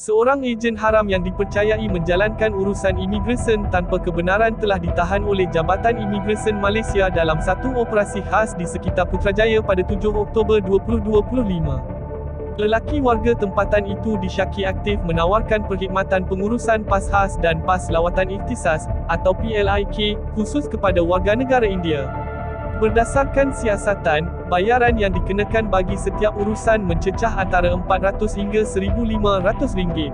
Seorang ejen haram yang dipercayai menjalankan urusan imigresen tanpa kebenaran telah ditahan oleh Jabatan Imigresen Malaysia dalam satu operasi khas di sekitar Putrajaya pada 7 Oktober 2025. Lelaki warga tempatan itu disyaki aktif menawarkan perkhidmatan pengurusan PAS khas dan PAS lawatan ikhtisas, atau PLIK, khusus kepada warga negara India. Berdasarkan siasatan, bayaran yang dikenakan bagi setiap urusan mencecah antara 400 hingga 1,500 ringgit.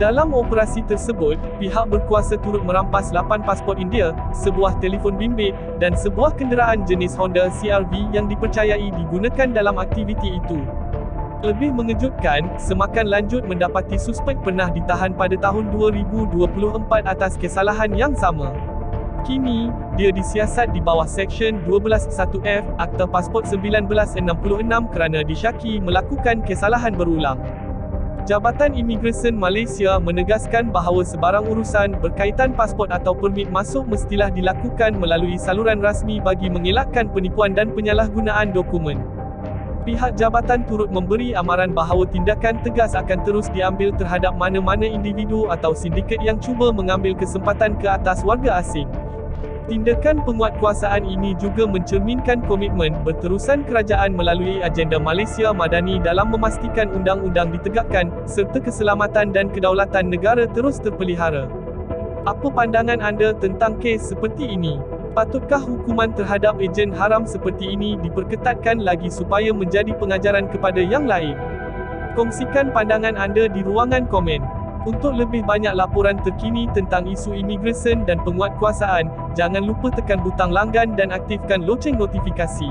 Dalam operasi tersebut, pihak berkuasa turut merampas 8 pasport India, sebuah telefon bimbit, dan sebuah kenderaan jenis Honda CR-V yang dipercayai digunakan dalam aktiviti itu. Lebih mengejutkan, semakan lanjut mendapati suspek pernah ditahan pada tahun 2024 atas kesalahan yang sama. Kini, dia disiasat di bawah Seksyen 12.1F Akta Pasport 1966 kerana disyaki melakukan kesalahan berulang. Jabatan Imigresen Malaysia menegaskan bahawa sebarang urusan berkaitan pasport atau permit masuk mestilah dilakukan melalui saluran rasmi bagi mengelakkan penipuan dan penyalahgunaan dokumen. Pihak jabatan turut memberi amaran bahawa tindakan tegas akan terus diambil terhadap mana-mana individu atau sindiket yang cuba mengambil kesempatan ke atas warga asing. Tindakan penguatkuasaan ini juga mencerminkan komitmen berterusan kerajaan melalui agenda Malaysia Madani dalam memastikan undang-undang ditegakkan, serta keselamatan dan kedaulatan negara terus terpelihara. Apa pandangan anda tentang kes seperti ini? Patutkah hukuman terhadap ejen haram seperti ini diperketatkan lagi supaya menjadi pengajaran kepada yang lain? Kongsikan pandangan anda di ruangan komen. Untuk lebih banyak laporan terkini tentang isu imigresen dan penguatkuasaan, jangan lupa tekan butang langgan dan aktifkan loceng notifikasi.